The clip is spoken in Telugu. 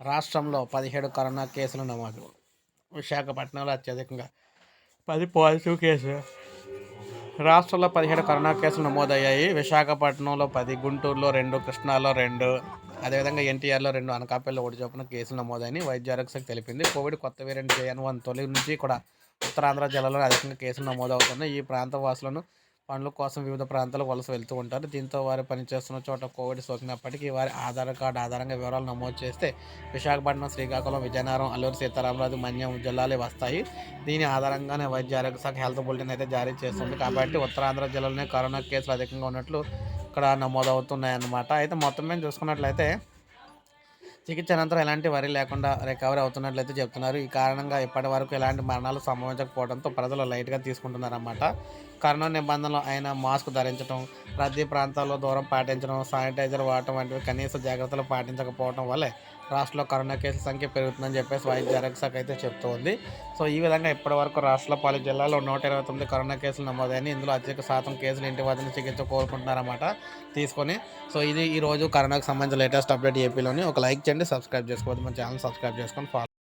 రాష్ట్రంలో పదిహేడు కరోనా కేసులు నమోదు. విశాఖపట్నంలో అత్యధికంగా పది పాజిటివ్ కేసులు. రాష్ట్రంలో పదిహేడు కరోనా కేసులు నమోదయ్యాయి. విశాఖపట్నంలో పది గుంటూరులో రెండు కృష్ణాలో రెండు అదేవిధంగా ఎన్టీఆర్లో రెండు అనకాపల్లిలో ఒకటి చొప్పున కేసులు నమోదైన వైద్య ఆరోగ్య శాఖ తెలిపింది. కోవిడ్ కొత్త వేరియంట్ జేఎన్ వన్ తొలి నుంచి కూడా ఉత్తరాంధ్ర జిల్లాలో అధికంగా కేసులు నమోదవుతున్నాయి. ఈ ప్రాంత వాసులను పనుల కోసం వివిధ ప్రాంతాలకు వలస వెళ్తూ ఉంటారు. దీంతో వారు పనిచేస్తున్న చోట కోవిడ్ సోకినప్పటికీ వారి ఆధార్ కార్డు ఆధారంగా వివరాలు నమోదు చేస్తే విశాఖపట్నం శ్రీకాకుళం విజయనగరం అల్లూరు సీతారామరాజు మన్యం జిల్లాలే వస్తాయి. దీని ఆధారంగానే వైద్య ఆరోగ్య శాఖ హెల్త్ బులెటిన్ అయితే జారీ చేస్తుంది. కాబట్టి ఉత్తరాంధ్ర జిల్లాలోనే కరోనా కేసులు అధికంగా ఉన్నట్లు ఇక్కడ నమోదవుతున్నాయి అన్నమాట అయితే మొత్తం మేము చూసుకున్నట్లయితే చికిత్స అనంతరం ఎలాంటి వరి లేకుండా రికవరీ అవుతున్నట్లయితే చెప్తున్నారు. ఈ కారణంగా ఇప్పటి వరకు ఎలాంటి మరణాలు సంభవించకపోవడంతో ప్రజలు లైట్గా తీసుకుంటున్నారన్నమాట. కరోనా నిబంధనలు అయిన మాస్క్ ధరించడం రద్దీ ప్రాంతాల్లో దూరం పాటించడం శానిటైజర్ వాడటం వంటివి కనీస జాగ్రత్తలు పాటించకపోవడం వల్లే రాష్ట్రంలో కరోనా కేసుల సంఖ్య పెరుగుతుందని చెప్పేసి వైద్య ఆరోగ్య శాఖ అయితే చెప్తోంది సో ఈ విధంగా ఇప్పటి వరకు రాష్ట్రంలో పలు జిల్లాల్లో నూట ఇరవై తొమ్మిది కరోనా కేసులు నమోదైన ఇందులో అత్యధిక శాతం కేసులు ఇంటి వద్ద చికిత్స కోరుకుంటున్నారన్నమాట తీసుకొని. సో ఇది ఈ రోజు కరోనాకు సంబంధించిన లేటెస్ట్ అప్డేట్ ఏపీలోని. ఒక లైక్ చేయండి సబ్స్క్రైబ్ చేసుకోవద్దు. మన ఛానల్ సబ్స్క్రైబ్ చేసుకొని ఫాలో